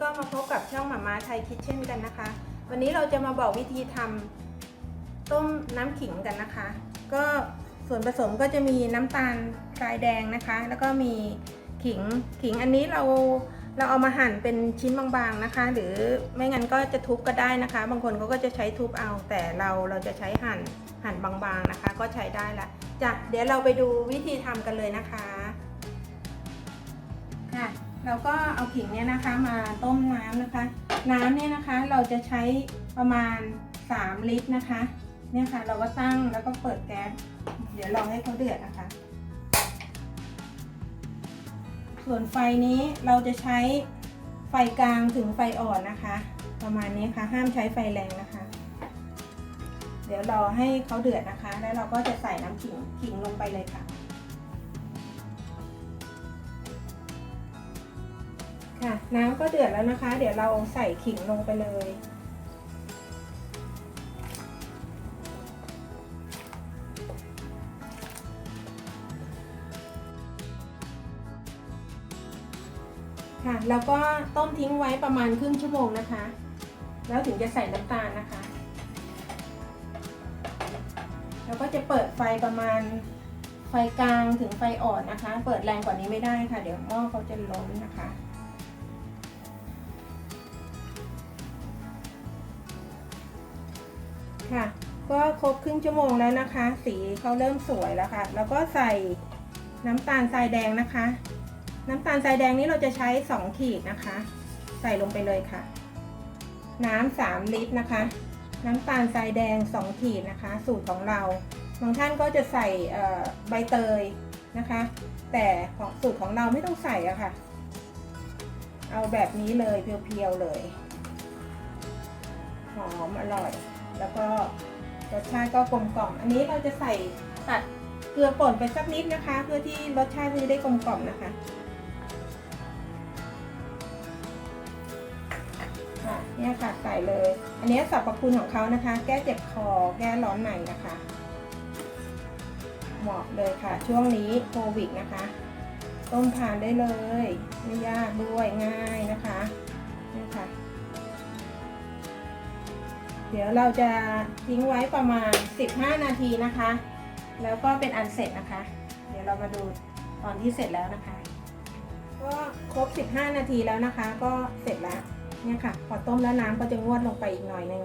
ก็มาพบกับช่องหมาม้าไทยคิทเช่นกันนะคะ วันนี้เราจะมาบอกวิธีทำต้มน้ำขิงกันนะคะ ก็ส่วนผสมก็จะมีน้ำตาลทรายแดงนะคะ แล้วก็มีขิงขิงอันนี้เราเราเอามาหั่นเป็นชิ้นบางๆนะคะ หรือไม่งั้นก็จะทุบก็ได้นะคะ บางคนเขาก็จะใช้ทุบเอา แต่เราเราจะใช้หั่นหั่นบางๆนะคะ ก็ใช้ได้ละจ้ะเดี๋ยวเราไปดูวิธีทำกันเลยนะคะ เราก็เอาขิงเนี่ยนะคะมาต้มน้ำนะคะ น้ำเนี่ยนะคะเราจะใช้ประมาณ 3 ลิตรนะคะ เนี่ยค่ะ เราก็ตั้งแล้วก็เปิดแก๊สเดี๋ยวรอให้เขาเดือดนะคะ ส่วนไฟนี้เราจะใช้ไฟกลางถึงไฟอ่อนนะคะ ประมาณนี้ค่ะ ห้ามใช้ไฟแรงนะคะ เดี๋ยวรอให้เขาเดือดนะคะ แล้วเราก็จะใส่น้ำขิงขิงลงไปเลยค่ะ ค่ะน้ำก็เดือดแล้วนะคะ เดี๋ยวเราใส่ขิงลงไปเลย ค่ะแล้วก็ต้มทิ้งไว้ประมาณครึ่งชั่วโมงนะคะ แล้วถึงจะใส่น้ำตาลนะคะ แล้วก็จะเปิดไฟประมาณไฟกลางถึงไฟอ่อนนะคะ เปิดแรงกว่านี้ไม่ได้ค่ะ เดี๋ยวหม้อเขาจะล้นนะคะ ค่ะ ก็ครบครึ่งชั่วโมงแล้วนะคะ สีเขาเริ่มสวยแล้วค่ะ แล้วก็ใส่น้ำตาลทรายแดงนะคะ น้ำตาลทรายแดงนี้เราจะใช้ 2 ขีดนะคะ ใส่ลงไปเลยค่ะ น้ำ3ลิตรนะคะ น้ำตาลทรายแดง 2 ขีดนะคะ สูตรของเรา บางท่านก็จะใส่ใบเตยนะคะ แต่ของสูตรของเราไม่ต้องใส่อะค่ะ เอาแบบนี้เลยเพียวๆเลย หอมอร่อย แล้วก็รสชาติก็กลมกล่อม อันนี้เราจะใส่ตัดเกลือป่นไปสักนิดนะคะ เพื่อที่รสชาติจะได้กลมกล่อมนะคะค่ะเนี่ยค่ะใส่เลย อันนี้สรรพคุณของเขานะคะ แก้เจ็บคอ แก้ร้อนในนะคะ เหมาะเลยค่ะ ช่วงนี้โควิดนะคะ ต้มทานได้เลย ไม่ยากด้วยง่ายนะคะ เดี๋ยวเราจะทิ้งไว้ประมาณ 15 นาทีนะคะ แล้วก็เป็นอันเสร็จนะคะ เดี๋ยวเรามาดูตอนที่เสร็จแล้วนะคะ ก็ครบ 15 นาทีแล้วนะคะ ก็เสร็จแล้วเนี่ยค่ะ พอต้มแล้วน้ำก็จะงวดลงไปอีกหน่อยนึง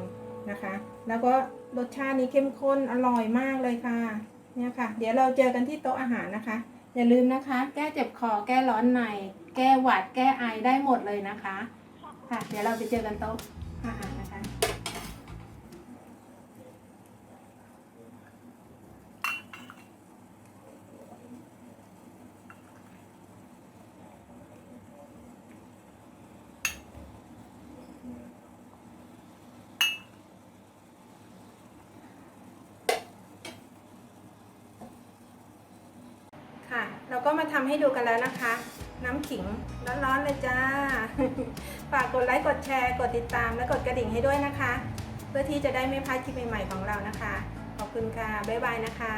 นะคะ แล้วก็รสชาตินี้เข้มข้นอร่อยมากเลยค่ะเนี่ยค่ะ เดี๋ยวเราเจอกันที่โต๊ะอาหารนะคะ อย่าลืมนะคะ แก้เจ็บคอแก้ร้อนใน แก้หวัดแก้ไอได้หมดเลยนะคะ ค่ะ เดี๋ยวเราไปเจอกันโต๊ะอาหารนะคะ ค่ะ เราก็มาทำให้ดูกันแล้วนะคะ น้ำขิงร้อนๆเลยจ้า ฝากกดไลค์กดแชร์ กดติดตามและกดกระดิ่งให้ด้วยนะคะ เพื่อที่จะได้ไม่พลาดคลิปใหม่ๆของเรานะคะ ขอบคุณค่ะ บ๊ายบายนะคะ